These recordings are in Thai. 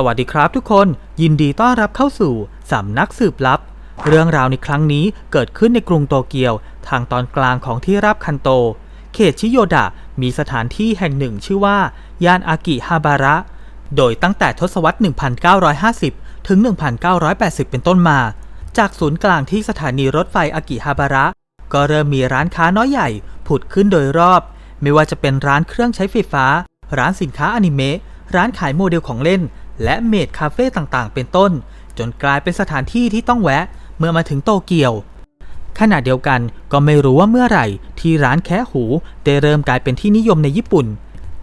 สวัสดีครับทุกคน ยินดีต้อนรับเข้าสู่สำนักสืบลับ เรื่องราวในครั้งนี้เกิดขึ้นในกรุงโตเกียว ทางตอนกลางของที่ราบคันโต เขตชิโยดะ มีสถานที่แห่งหนึ่งชื่อว่า ย่านอากิฮาบาระ โดยตั้งแต่ทศวรรษ 1950 ถึง 1980 เป็นต้นมา จากศูนย์กลางที่สถานีรถไฟอากิฮาบาระ ก็เริ่มมีร้านค้าน้อยใหญ่ ผุดขึ้นโดยรอบ ไม่ว่าจะเป็นร้านเครื่องใช้ไฟฟ้า ร้านสินค้าอนิเมะร้านขายโมเดลของเล่น และเมดคาเฟ่ต่างๆ เป็นต้น จนกลายเป็นสถานที่ที่ต้องแวะเมื่อมาถึงโตเกียว ขณะเดียวกันก็ไม่รู้ว่าเมื่อไหร่ ที่ร้านแคะหูได้เริ่มกลายเป็นที่นิยมในญี่ปุ่น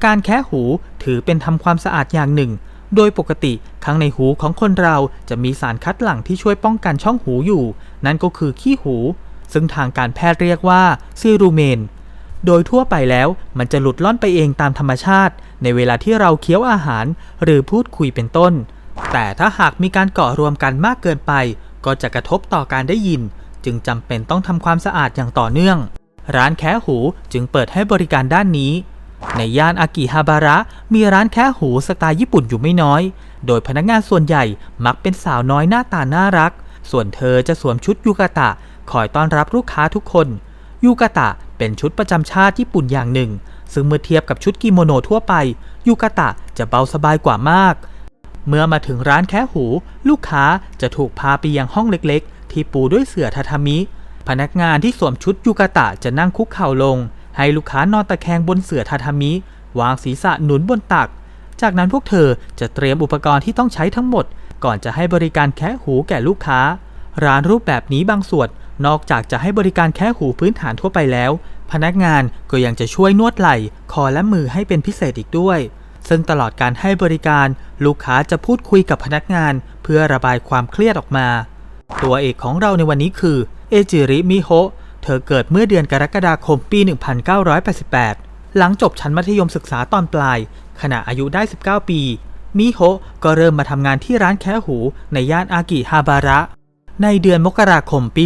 การแคะหูถือเป็นทำความสะอาดอย่างหนึ่ง โดยปกติข้างในหูของคนเราจะมีสารคัดหลั่งที่ช่วยป้องกันช่องหูอยู่ นั่นก็คือขี้หู ซึ่งทางการแพทย์เรียกว่าซีรูเมน โดยทั่วไปแล้วมันจะหลุดล่อนไปเองตามธรรมชาติ ในเวลาที่เราเคี้ยวอาหาร หรือพูดคุยเป็นต้น แต่ถ้าหากมีการเกาะรวมกันมากเกินไป ก็จะกระทบต่อการได้ยิน จึงจำเป็นต้องทำความสะอาดอย่างต่อเนื่อง ร้านแคะหูจึงเปิดให้บริการด้านนี้ ในย่านอากิฮาบาระ มีร้านแคะหูสไตล์ญี่ปุ่นอยู่ไม่น้อย โดยพนักงานส่วนใหญ่มักเป็นสาวน้อยหน้าตาน่ารัก ส่วนเธอจะสวมชุดยูกาตะคอยต้อนรับลูกค้าทุกคนยูกาตะ เป็นชุดประจำชาติญี่ปุ่นอย่างหนึ่ง ซึ่งเมื่อเทียบกับชุดกิโมโนทั่วไป ยูกาตะจะเบาสบายกว่ามาก เมื่อมาถึงร้านแคะหู ลูกค้าจะถูกพาไปยังห้องเล็กๆ ที่ปูด้วยเสื่อทาทามิ พนักงานที่สวมชุดยูกาตะจะนั่งคุกเข่าลง ให้ลูกค้านอนตะแคงบนเสื่อทาทามิ วางศีรษะหนุนบนตัก จากนั้นพวกเธอจะเตรียมอุปกรณ์ที่ต้องใช้ทั้งหมด ก่อนจะให้บริการแคะหูแก่ลูกค้า ร้านรูปแบบนี้บางส่วน นอกจากจะให้บริการแค่หูพื้นฐานทั่วไปแล้ว พนักงานก็ยังจะช่วยนวดไหล่ คอและมือให้เป็นพิเศษอีกด้วย ซึ่งตลอดการให้บริการลูกค้าจะพูดคุยกับพนักงาน เพื่อระบายความเครียดออกมา ตัวเอกของเราในวันนี้คือเอจิริมิโฮะเธอเกิดเมื่อเดือนกรกฎาคมปี 1988 หลังจบชั้นมัธยมศึกษาตอนปลาย ขณะอายุได้ 19 ปี มิโฮะก็เริ่มมาทำงานที่ร้านแคะหูในย่านอากิฮาบาระ ในเดือนมกราคมปี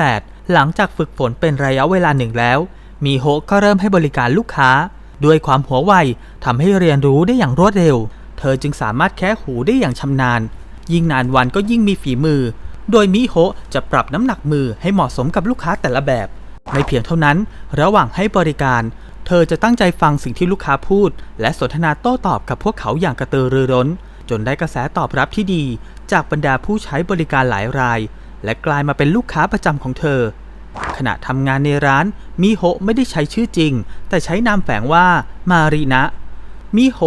2008 หลังจากฝึกฝนเป็นระยะเวลาหนึ่งแล้ว มีโฮก็เริ่มให้บริการลูกค้า ด้วยความหัวไวทำให้เรียนรู้ได้อย่างรวดเร็ว เธอจึงสามารถแคะหูได้อย่างชำนาญ ยิ่งนานวันก็ยิ่งมีฝีมือ โดยมิโฮจะปรับน้ำหนักมือให้เหมาะสมกับลูกค้าแต่ละแบบ ไม่เพียงเท่านั้น ระหว่างให้บริการ เธอจะตั้งใจฟังสิ่งที่ลูกค้าพูด และสนทนาโต้ตอบกับพวกเขาอย่างกระตือรือร้นจนได้กระแสตอบรับที่ดี จากบรรดาผู้ใช้บริการหลายราย และกลายมาเป็นลูกค้าประจำของเธอ ขณะทำงานในร้านมิโฮไม่ได้ใช้ชื่อจริง แต่ใช้นามแฝงว่ามารีนะมิโฮ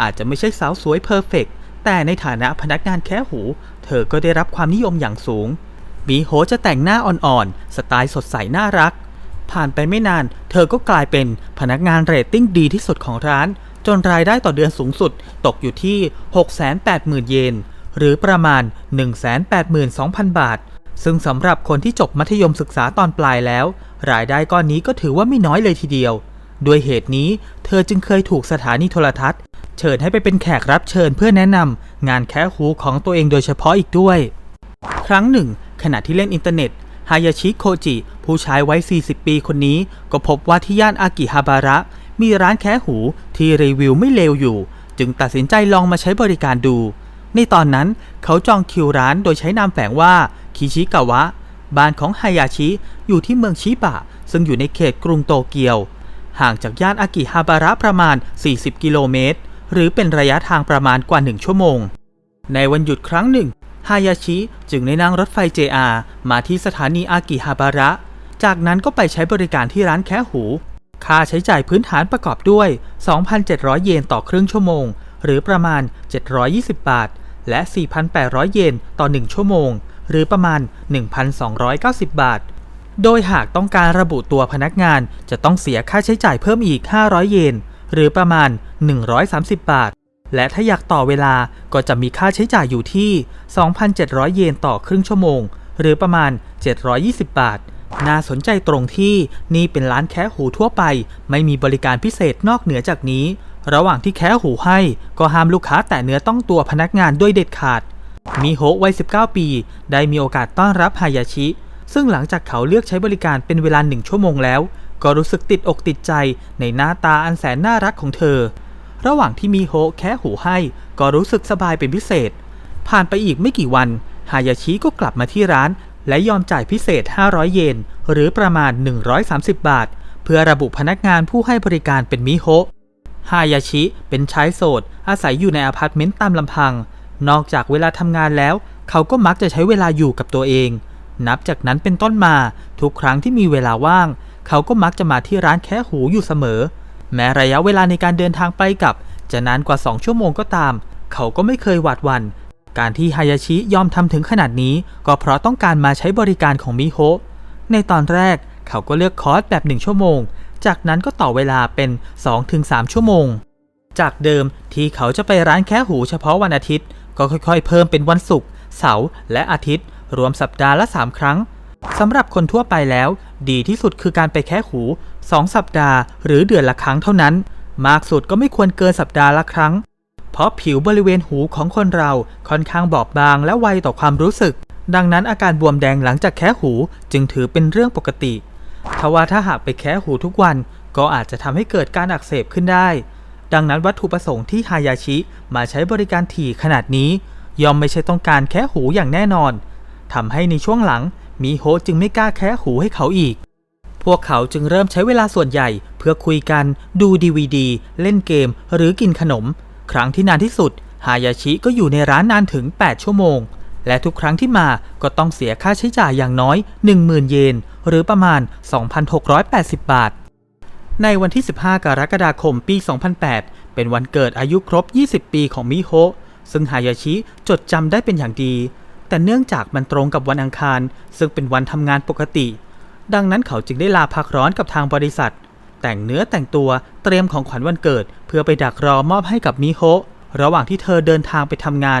อาจจะไม่ใช่สาวสวยเพอร์เฟกต์แต่ในฐานะพนักงานแค่หู เธอก็ได้รับความนิยมอย่างสูงมิโฮจะแต่งหน้าอ่อนๆ สไตล์สดใสน่ารัก ผ่านไปไม่นาน เธอก็กลายเป็นพนักงานเรตติ้งดีที่สุดของร้าน จนรายได้ต่อเดือนสูงสุด ตกอยู่ที่ 680,000 เยน หรือประมาณ 182,000 บาท ซึ่งสำหรับคนที่จบมัธยมศึกษาตอนปลายแล้ว รายได้ก้อนนี้ก็ถือว่าไม่น้อยเลยทีเดียว ด้วยเหตุนี้เธอจึงเคยถูกสถานีโทรทัศน์ เชิญให้ไปเป็นแขกรับเชิญเพื่อแนะนำงานแคะหูของตัวเองโดยเฉพาะอีกด้วย ครั้งหนึ่ง ขณะที่เล่นอินเทอร์เน็ตฮายาชิโคจิ ผู้ชายวัย 40 ปีคนนี้ ก็พบว่าที่ย่านอากิฮาบาระ มีร้านแคะหูที่รีวิวไม่เลวอยู่ จึงตัดสินใจลองมาใช้บริการดู ในตอนนั้นเขาจองคิวร้านโดยใช้นามแฝงว่าคิชิกาวะ บ้านของฮายาชิอยู่ที่เมืองชิบะ ซึ่งอยู่ในเขตกรุงโตเกียว ห่างจากย่านอากิฮาบาระประมาณ 40 กิโลเมตร หรือเป็นระยะทางประมาณกว่า 1 ชั่วโมง ในวันหยุดครั้งหนึ่งฮายาชิจึงได้นั่งรถไฟ JR มาที่สถานีอากิฮาบาระ จากนั้นก็ไปใช้บริการที่ร้านแคะหู ค่าใช้จ่ายพื้นฐานประกอบด้วย 2,700 เยนต่อครึ่งชั่วโมง หรือประมาณ 720 บาท และ 4,800 เยนต่อ 1 ชั่วโมง หรือประมาณ 1,290 บาท โดยหากต้องการระบุตัวพนักงานจะต้องเสียค่าใช้จ่ายเพิ่มอีก 500 เยน หรือประมาณ 130 บาท และถ้าอยากต่อเวลาก็จะมีค่าใช้จ่ายอยู่ที่ 2,700 เยนต่อครึ่งชั่วโมง หรือประมาณ 720 บาทน่าสนใจตรงที่นี่เป็นร้านแคะหูทั่วไป ไม่มีบริการพิเศษนอกเหนือจากนี้ ระหว่างที่แคะหูให้ก็ห้ามลูกค้าแตะเนื้อต้องตัวพนักงานด้วยเด็ดขาด มีโฮะวัย 19 ปี ได้มีโอกาสต้อนรับฮายาชิ ซึ่งหลังจากเขาเลือกใช้บริการเป็นเวลาหนึ่งชั่วโมงแล้ว ก็รู้สึกติดอกติดใจในหน้าตาอันแสนน่ารักของเธอ ระหว่างที่มีโฮะแค่หูให้ ก็รู้สึกสบายเป็นพิเศษ ผ่านไปอีกไม่กี่วันฮายาชิก็กลับมาที่ร้าน และยอมจ่ายพิเศษ 500 เยน หรือประมาณ 130 บาท เพื่อระบุพนักงานผู้ให้บริการเป็นมิโฮะ ฮายาชิ เป็นชายโสด อาศัยอยู่ในอพาร์ตเมนต์ตามลำพัง นอกจากเวลาทำงานแล้ว เขาก็มักจะใช้เวลาอยู่กับตัวเอง นับจากนั้นเป็นต้นมา ทุกครั้งที่มีเวลาว่าง เขาก็มักจะมาที่ร้านแค่หูอยู่เสมอ แม้ระยะเวลาในการเดินทางไปกลับ จะนานกว่า 2 ชั่วโมงก็ตาม เขาก็ไม่เคยหวาดวัน่นการที่ฮายาชิยอมทำถึงขนาดนี้ ก็เพราะต้องการมาใช้บริการของมิโฮะในตอนแรกเขาก็เลือกคอร์สแบบ 1 ชั่วโมง จากนั้นก็ต่อเวลาเป็น 2-3 ชั่วโมง จากเดิมที่เขาจะไปร้านแค่หูเฉพาะวันอาทิตย์ ก็ค่อยๆ เพิ่มเป็นวันศุกร์เสาร์และอาทิตย์ รวมสัปดาห์ละ 3 ครั้งสำหรับคนทั่วไปแล้ว ดีที่สุดคือการไปแค่หู 2 สัปดาห์ หรือเดือนละครั้งเท่านั้น มากสุดก็ไม่ควรเกินสัปดาห์ละครั้ง เพราะผิวบริเวณหูของคนเราค่อนข้างบอบบางและไวต่อความรู้สึก ดังนั้นอาการบวมแดงหลังจากแค่หูจึงถือเป็นเรื่องปกติ ทว่าถ้าหากไปแค่หูทุกวัน ก็อาจจะทำให้เกิดการอักเสบขึ้นได้ ดังนั้นวัตถุประสงค์ที่ฮายาชิมาใช้บริการถี่ขนาดนี้ ย่อมไม่ใช่ต้องการแค่หูอย่างแน่นอนทำให้ในช่วงหลังมีโฮจึงไม่กล้าแค่หูให้เขาอีก พวกเขาจึงเริ่มใช้เวลาส่วนใหญ่เพื่อคุยกันดูดีวดีเล่นเกม หรือกินขนม ครั้งที่นานที่สุดฮายาชิก็อยู่ในร้านนานถึง 8 ชั่วโมง และทุกครั้งที่มาก็ต้องเสียค่าใช้จ่ายอย่างน้อย 10,000 เยน หรือประมาณ 2,680 บาท ในวันที่ 15 กรกฎาคมปี 2008 เป็นวันเกิดอายุครบ 20 ปีของมิโฮะซึ่งฮายาชิจดจำได้เป็นอย่างดี แต่เนื่องจากมันตรงกับวันอังคาร ซึ่งเป็นวันทำงานปกติ ดังนั้นเขาจึงได้ลาพักร้อนกับทางบริษัท แต่งเนื้อแต่งตัวเตรียมของขวัญวันเกิด เพื่อไปดักรอมอบให้กับมิโฮะระหว่างที่เธอเดินทางไปทำงาน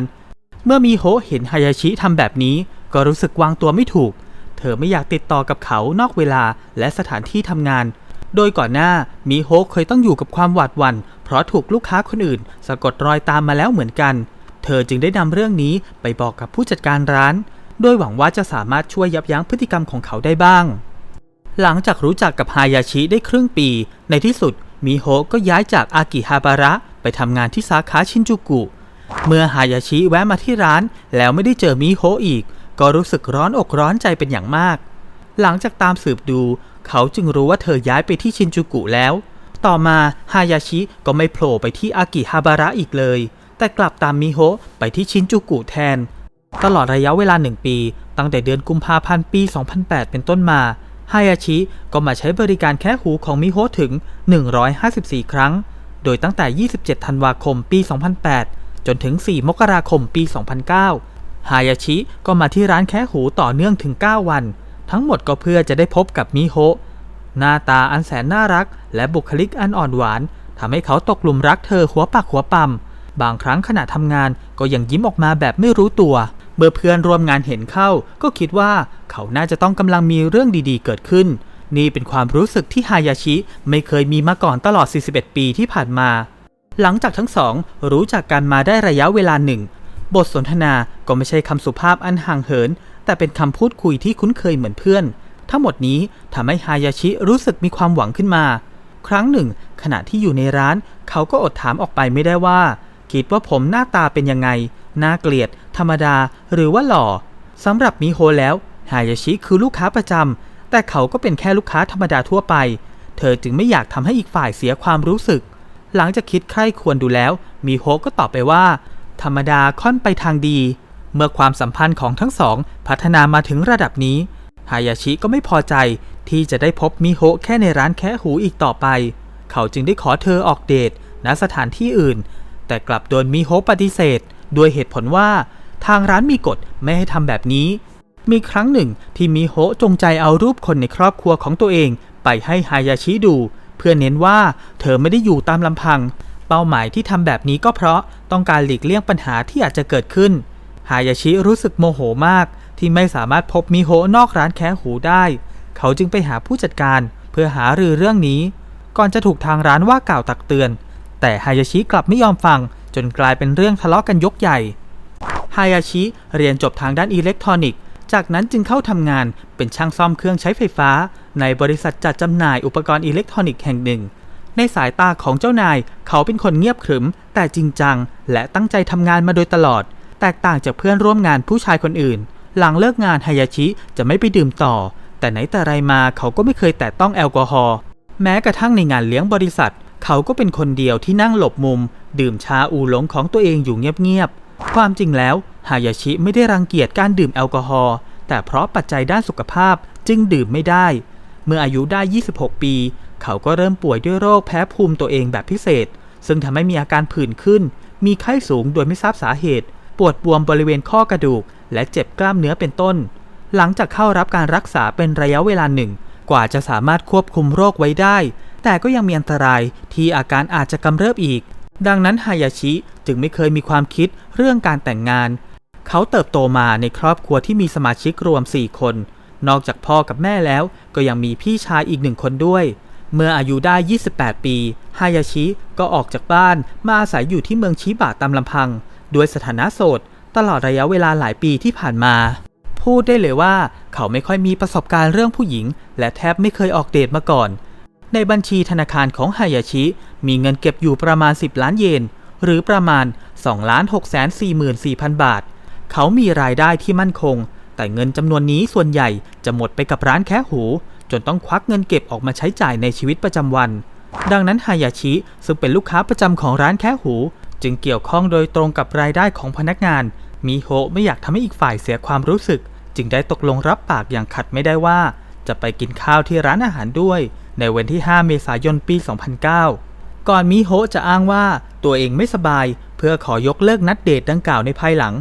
เมื่อมิโฮเห็นฮายาชิทำแบบนี้ ก็รู้สึกวางตัวไม่ถูก เธอไม่อยากติดต่อกับเขานอกเวลาและสถานที่ทำงาน โดยก่อนหน้ามิโฮเคยต้องอยู่กับความหวาดหวั่น เพราะถูกลูกค้าคนอื่น สะกดรอยตามมาแล้วเหมือนกัน เธอจึงได้นำเรื่องนี้ไปบอกกับผู้จัดการร้าน โดยหวังว่าจะสามารถช่วยยับยั้งพฤติกรรมของเขาได้บ้าง หลังจากรู้จักกับฮายาชิได้ครึ่งปี ในที่สุดมิโฮก็ย้ายจากอากิฮาบาระไปทำงานที่สาขาชินจูกุ เมื่อฮายาชิแวะมาที่ร้านแล้วไม่ได้เจอมิโฮอีก ก็รู้สึกร้อนอกร้อนใจเป็นอย่างมาก หลังจากตามสืบดู เขาจึงรู้ว่าเธอย้ายไปที่ชินจูกุแล้ว ต่อมาฮายาชิก็ไม่โผล่ไปที่อากิฮาบาระอีกเลย แต่กลับตามมิโฮไปที่ชินจูกุแทน ตลอดระยะเวลาหนึ่งปี ตั้งแต่เดือนกุมภาพันธ์ปี 2008 เป็นต้นมาฮายาชิก็มาใช้บริการแค่หูของมิโฮถึง 154 ครั้ง โดยตั้งแต่ 27 ธันวาคม ปี 2008 จนถึง 4 มกราคมปี 2009 ฮายาชิก็มาที่ร้านแค่หูต่อเนื่องถึง 9 วัน ทั้งหมดก็เพื่อจะได้พบกับมิโฮะหน้าตาอันแสนน่ารัก และบุคลิกอันอ่อนหวานทำให้เขาตกหลุมรักเธอหัวปากหัวปั๊มบางครั้งขณะทำงานก็ยังยิ้มออกมาแบบไม่รู้ตัว เมื่อเพื่อนร่วมงานเห็นเข้า ก็คิดว่าเขาน่าจะต้องกำลังมีเรื่องดีๆ เกิดขึ้น นี่เป็นความรู้สึกที่ฮายาชิไม่เคยมีมาก่อนตลอด 41 ปีที่ผ่านมา หลังจากทั้งสองรู้จักกันมาได้ระยะเวลาหนึ่ง บทสนทนาก็ไม่ใช่คำสุภาพอันห่างเหิน แต่เป็นคำพูดคุยที่คุ้นเคยเหมือนเพื่อน ทั้งหมดนี้ทำให้ฮายาชิรู้สึกมีความหวังขึ้นมา ครั้งหนึ่ง ขณะที่อยู่ในร้าน เขาก็อดถามออกไปไม่ได้ว่า คิดว่าผมหน้าตาเป็นยังไง น่าเกลียด ธรรมดา หรือว่าหล่อสำหรับมิโฮแล้วฮายาชิคือลูกค้าประจำแต่เขาก็เป็นแค่ลูกค้าธรรมดาทั่วไป เธอจึงไม่อยากทำให้อีกฝ่ายเสียความรู้สึก หลังจากคิดใคร่ควรดูแล้วมิโฮก็ตอบไปว่า ธรรมดาค่อนไปทางดี เมื่อความสัมพันธ์ของทั้งสอง พัฒนามาถึงระดับนี้ฮายาชิก็ไม่พอใจที่จะได้พบมิโฮะแค่ในร้านแค่หูอีกต่อไป เขาจึงได้ขอเธอออกเดทณสถานที่อื่น แต่กลับโดนมิโฮะปฏิเสธ ด้วยเหตุผลว่า ทางร้านมีกฎไม่ให้ทำแบบนี้ มีครั้งหนึ่งที่มิโฮะจงใจเอารูปคนในครอบครัวของตัวเอง ไปให้ฮายาชิดู เพื่อเน้นว่าเธอไม่ได้อยู่ตามลำพัง เป้าหมายที่ทำแบบนี้ก็เพราะต้องการหลีกเลี่ยงปัญหาที่อาจจะเกิดขึ้นฮายาชิรู้สึกโมโหมาก ที่ไม่สามารถพบมิโฮนอกร้านแค่หูได้ เขาจึงไปหาผู้จัดการเพื่อหารือเรื่องนี้ ก่อนจะถูกทางร้านว่ากล่าวตักเตือน แต่ฮายาชิกลับไม่ยอมฟัง จนกลายเป็นเรื่องทะเลาะกันยกใหญ่ฮายาชิเรียนจบทางด้านอิเล็กทรอนิกส์ จากนั้นจึงเข้าทำงานเป็นช่างซ่อมเครื่องใช้ไฟฟ้า ในบริษัทจัดจำหน่ายอุปกรณ์อิเล็กทรอนิกส์แห่งหนึ่ง ในสายตาของเจ้านาย เขาเป็นคนเงียบขรึม แต่จริงจัง และตั้งใจทำงานมาโดยตลอด แตกต่างจากเพื่อนร่วมงานผู้ชายคนอื่น หลังเลิกงานฮายาชิจะไม่ไปดื่มต่อ แต่ไหนแต่ไรมาเขาก็ไม่เคยแตะต้องแอลกอฮอล์แม้กระทั่งในงานเลี้ยงบริษัท เขาก็เป็นคนเดียวที่นั่งหลบมุม ดื่มชาอูหลงของตัวเองอยู่เงียบๆความจริงแล้ว ฮายาชิไม่ได้รังเกียจการดื่มแอลกอฮอล์แต่เพราะปัจจัยด้านสุขภาพจึงดื่มไม่ได้ เมื่ออายุได้ 26 ปี เขาก็เริ่มป่วยด้วยโรคแพ้ภูมิตัวเองแบบพิเศษ ซึ่งทำให้มีอาการผื่นขึ้น มีไข้สูงโดยไม่ทราบสาเหตุ ปวดบวมบริเวณข้อกระดูก และเจ็บกล้ามเนื้อเป็นต้น หลังจากเข้ารับการรักษาเป็นระยะเวลาหนึ่ง กว่าจะสามารถควบคุมโรคไว้ได้ แต่ก็ยังมีอันตรายที่อาการอาจจะกำเริบอีก ดังนั้นฮายาชิจึงไม่เคยมีความคิดเรื่องการแต่งงาน เขาเติบโตมาในครอบครัวที่มีสมาชิกรวม 4 คน นอกจากพ่อกับแม่แล้ว ก็ยังมีพี่ชายอีกหนึ่งคนด้วย เมื่ออายุได้ 28 ปี ฮายาชิก็ออกจากบ้านมาอาศัยอยู่ที่เมืองชิบะตามลำพัง ด้วยสถานะโสด ตลอดระยะเวลาหลายปีที่ผ่านมา พูดได้เลยว่า เขาไม่ค่อยมีประสบการณ์เรื่องผู้หญิง และแทบไม่เคยออกเดทมาก่อน ในบัญชีธนาคารของฮายาชิ มีเงินเก็บอยู่ประมาณ 10 ล้านเยน หรือประมาณ2ล้าน6 4 4 0 0 0 บาท เขามีรายได้ที่มั่นคง แต่เงินจำนวนนี้ส่วนใหญ่จะหมดไปกับร้านแค่หู จนต้องควักเงินเก็บออกมาใช้จ่ายในชีวิตประจำวัน ดังนั้นฮายาชิซึ่งเป็นลูกค้าประจำของร้านแค่หู จึงเกี่ยวข้องโดยตรงกับรายได้ของพนักงาน มีโฮไม่อยากทำให้อีกฝ่ายเสียความรู้สึก จึงได้ตกลงรับปากอย่างขัดไม่ได้ว่า จะไปกินข้าวที่ร้านอาหารด้วย ในวันที่ 5 เมษายนปี 2009ก่อนมิโฮจะอ้างว่าตัวเองไม่สบาย เพื่อขอยกเลิกนัดเดทดังกล่าวในภายหลัง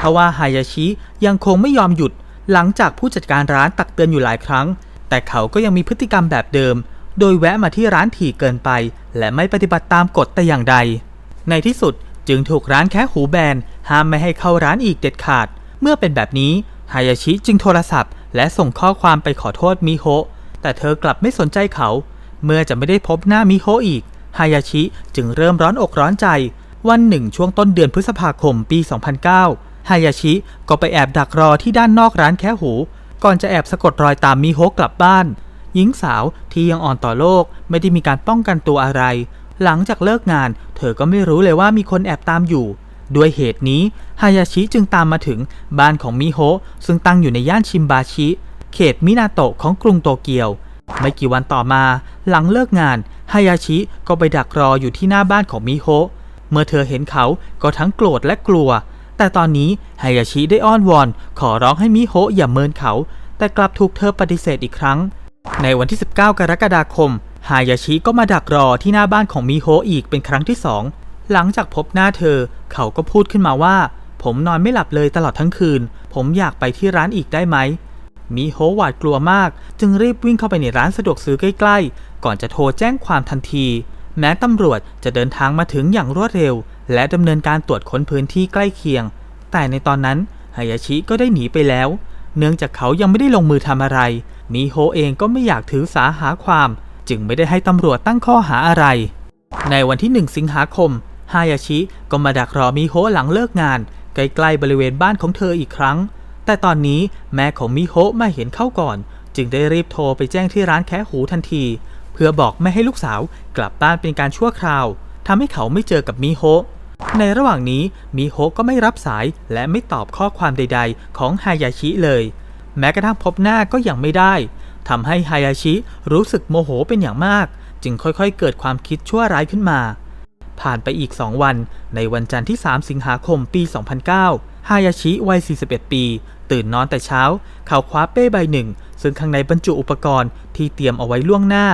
ทว่าฮายาชิยังคงไม่ยอมหยุดหลังจากผู้จัดการร้านตักเตือนอยู่หลายครั้ง แต่เขาก็ยังมีพฤติกรรมแบบเดิม โดยแวะมาที่ร้านถี่เกินไป และไม่ปฏิบัติตามกฎแต่อย่างใด ในที่สุดจึงถูกร้านแค่หูแบนห้ามไม่ให้เข้าร้านอีกเด็ดขาด เมื่อเป็นแบบนี้ฮายาชิจึงโทรศัพท์ และส่งข้อความไปขอโทษมิโฮะแต่เธอกลับไม่สนใจเขา เมื่อจะไม่ได้พบหน้ามิโฮะอีกฮายาชิจึงเริ่มร้อนอกร้อนใจ วันหนึ่งช่วงต้นเดือนพฤษภาคมปี 2009 ฮายาชิก็ไปแอบดักรอที่ด้านนอกร้านแค่หู ก่อนจะแอบสะกดรอยตามมิโฮกลับบ้าน หญิงสาวที่ยังอ่อนต่อโลกไม่ได้มีการป้องกันตัวอะไร หลังจากเลิกงาน เธอก็ไม่รู้เลยว่ามีคนแอบตามอยู่ ด้วยเหตุนี้ฮายาชิจึงตามมาถึงบ้านของมิโฮซึ่งตั้งอยู่ในย่านชิมบาชิ เขตมินาโตะของกรุงโตเกียว ไม่กี่วันต่อมา หลังเลิกงานฮายาชิก็ไปดักรออยู่ที่หน้าบ้านของมิโฮเมื่อเธอเห็นเขาก็ทั้งโกรธและกลัว แต่ตอนนี้ฮยาชิได้อ้อนวอน ขอร้องให้มิโฮะอย่าเมินเขา แต่กลับถูกเธอปฏิเสธอีกครั้ง ในวันที่ 19 กรกฎาคมฮายาชิก็มาดักรอที่หน้าบ้านของมิโฮะอีกเป็นครั้งที่สองหลังจากพบหน้าเธอ เขาก็พูดขึ้นมาว่า ผมนอนไม่หลับเลยตลอดทั้งคืน ผมอยากไปที่ร้านอีกได้ไหมมิโฮะหวาดกลัวมาก จึงรีบวิ่งเข้าไปในร้านสะดวกซื้อใกล้ ๆ ก่อนจะโทรแจ้งความทันที แม้ตำรวจจะเดินทางมาถึงอย่างรวดเร็ว และดำเนินการตรวจค้นพื้นที่ใกล้เคียง แต่ในตอนนั้นฮายาชิก็ได้หนีไปแล้ว เนื่องจากเขายังไม่ได้ลงมือทำอะไรมิโฮเองก็ไม่อยากถือสาหาความ จึงไม่ได้ให้ตำรวจตั้งข้อหาอะไร ในวันที่ 1 สิงหาคมฮายาชิก็มาดักรอมิโฮหลังเลิกงาน ใกล้ๆบริเวณบ้านของเธออีกครั้ง แต่ตอนนี้แม่ของมิโฮมาเห็นเข้าก่อน จึงได้รีบโทรไปแจ้งที่ร้านแค่หูทันที เพื่อบอกไม่ให้ลูกสาวกลับบ้านเป็นการชั่วคราวทำให้เขาไม่เจอกับมิโฮะในระหว่างนี้มิโฮะก็ไม่รับสายและไม่ตอบข้อความใด ๆ ของฮายาชิเลย แม้กระทั่งพบหน้าก็ยังไม่ได้ทำให้ฮายาชิรู้สึกโมโหเป็นอย่างมาก จึงค่อยๆ เกิดความคิดชั่วร้ายขึ้นมา ผ่านไปอีก2วัน ในวันจันทร์ที่ 3 สิงหาคมปี 2009 ฮายาชิวัย 41 ปี ตื่นนอนแต่เช้า เขาคว้าเป้ใบหนึ่ง ซึ่งข้างในบรรจุอุปกรณ์ที่เตรียมเอาไว้ล่วงหน้า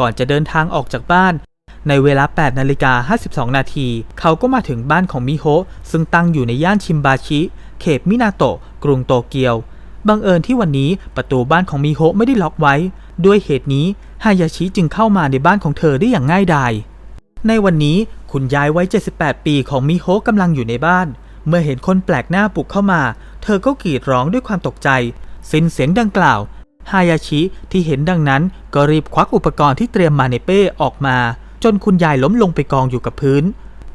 ก่อนจะเดินทางออกจากบ้าน ในเวลา 8นาฬิกา52 นาที เขาก็มาถึงบ้านของมิโฮะซึ่งตั้งอยู่ในย่านชิมบาชิ เขตมินาโตะ กรุงโตเกียว บังเอิญที่วันนี้ประตูบ้านของมิโฮะไม่ได้ล็อกไว้ ด้วยเหตุนี้ฮายาชิจึงเข้ามาในบ้านของเธอได้อย่างง่ายดาย ในวันนี้คุณยายวัย 78 ปีของมิโฮะกำลังอยู่ในบ้าน เมื่อเห็นคนแปลกหน้าบุกเข้ามา เธอก็กรีดร้องด้วยความตกใจสิ้นเสียงดังกล่าว ฮายาชิที่เห็นดังนั้นก็รีบควักอุปกรณ์ที่เตรียมมาในเป้ออกมา จนคุณยายล้มลงไปกองอยู่กับพื้น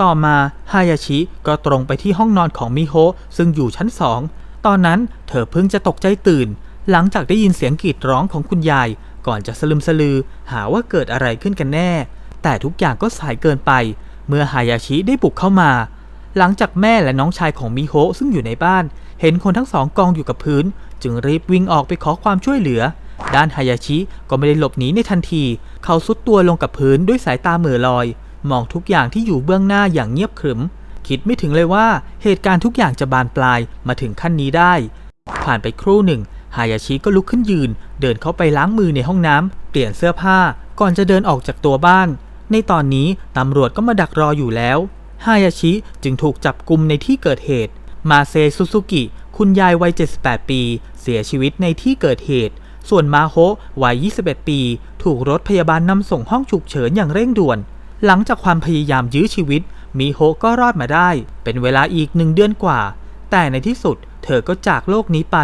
ต่อมาฮายาชิก็ตรงไปที่ห้องนอนของมิโฮซึ่งอยู่ชั้นสอง ตอนนั้นเธอเพิ่งจะตกใจตื่น หลังจากได้ยินเสียงกรีดร้องของคุณยาย ก่อนจะสลึมสลือ หาว่าเกิดอะไรขึ้นกันแน่ แต่ทุกอย่างก็สายเกินไป เมื่อฮายาชิได้บุกเข้ามา หลังจากแม่และน้องชายของมิโฮซึ่งอยู่ในบ้าน เห็นคนทั้งสองกองอยู่กับพื้น จึงรีบวิ่งออกไปขอความช่วยเหลือ ด้านฮายาชิก็ไม่ได้หลบหนีในทันที เขาซุดตัวลงกับพื้นด้วยสายตาเหม่อลอย มองทุกอย่างที่อยู่เบื้องหน้าอย่างเงียบขรึม คิดไม่ถึงเลยว่าเหตุการณ์ทุกอย่างจะบานปลายมาถึงขั้นนี้ได้ ผ่านไปครู่หนึ่งฮายาชิก็ลุกขึ้นยืน เดินเข้าไปล้างมือในห้องน้ำเปลี่ยนเสื้อผ้าก่อนจะเดินออกจากตัวบ้าน ในตอนนี้ตำรวจก็มาดักรออยู่แล้วฮายาชิจึงถูกจับกลุมในที่เกิดเหตุ มาเซซูซูกิ คุณยายวัย 78 ปี เสียชีวิตในที่เกิดเหตุ ส่วนมาโฮวัย 21 ปี ถูกรถพยาบาลนำส่งห้องฉุกเฉินอย่างเร่งด่วน หลังจากความพยายามยื้อชีวิตมิโฮก็รอดมาได้ เป็นเวลาอีกหนึ่งเดือนกว่า แต่ในที่สุดเธอก็จากโลกนี้ไป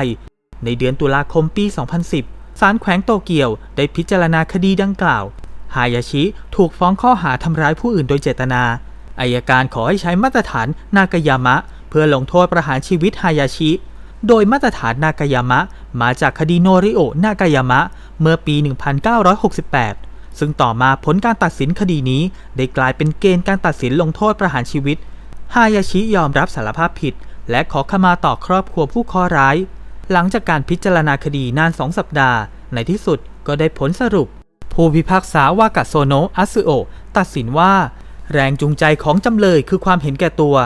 ในเดือนตุลาคมปี 2010 ศาลแขวงโตเกียวได้พิจารณาคดีดังกล่าว ฮายาชิถูกฟ้องข้อหาทำร้ายผู้อื่นโดยเจตนาอายการขอให้ใช้มาตรฐานนากายามะ พื่อลงโทษประหารชีวิตฮายาชิ โดยมาตรฐานนากายามะมาจากคดีโนริโอนากายามะเมื่อปี 1968 ซึ่งต่อมาผลการตัดสินคดีนี้ได้กลายเป็นเกณฑ์การตัดสินลงโทษประหารชีวิตฮายาชิยอมรับสารภาพผิด และขอขมาต่อครอบครัวผู้คราะห์ร้าย หลังจากการพิจารณาคดีนานสองสัปดาห์ ในที่สุดก็ได้ผลสรุป ผู้พิพากษาวากาโซโนะอัสึโอะตัดสินว่า แรงจูงใจของจำเลยคือความเห็นแก่ตัว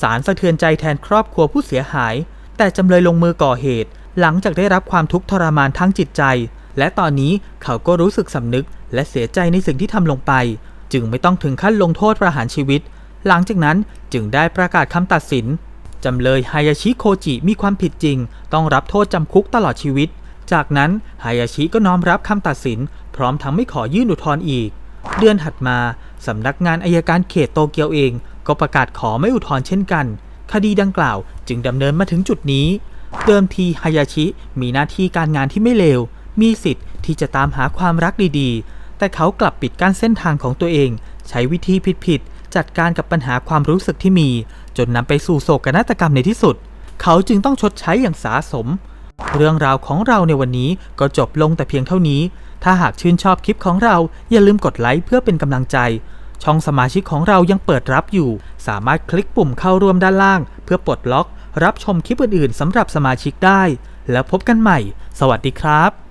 สารสะเทือนใจแทนครอบครัวผู้เสียหาย แต่จำเลยลงมือก่อเหตุ หลังจากได้รับความทุกข์ทรมานทั้งจิตใจ และตอนนี้เขาก็รู้สึกสำนึก และเสียใจในสิ่งที่ทำลงไป จึงไม่ต้องถึงขั้นลงโทษประหารชีวิต หลังจากนั้นจึงได้ประกาศคำตัดสินจำเลยฮายาชิโคจิมีความผิดจริง ต้องรับโทษจำคุกตลอดชีวิต จากนั้นฮายาชิก็น้อมรับคำตัดสิน พร้อมทั้งไม่ขอยื่นอุทธรณ์อีก เดือนถัดมาสำนักงานอายการเขตโตเกียวเอง ก็ประกาศขอไม่อุทธรณ์เช่นกัน คดีดังกล่าวจึงดำเนินมาถึงจุดนี้ เดิมทีฮายาชิมีหน้าที่การงานที่ไม่เลว มีสิทธิ์ที่จะตามหาความรักดีๆ แต่เขากลับปิดกั้นเส้นทางของตัวเอง ใช้วิธีผิดๆจัดการกับปัญหาความรู้สึกที่มี จนนำไปสู่โศกนาฏกรรมในที่สุด เขาจึงต้องชดใช้อย่างสาสม เรื่องราวของเราในวันนี้ก็จบลงแต่เพียงเท่านี้ ถ้าหากชื่นชอบคลิปของเราอย่าลืมกดไลค์เพื่อเป็นกำลังใจ ช่องสมาชิกของเรายังเปิดรับอยู่ สามารถคลิกปุ่มเข้าร่วมด้านล่าง เพื่อปลดล็อก รับชมคลิปอื่นๆสำหรับสมาชิกได้ แล้วพบกันใหม่ สวัสดีครับ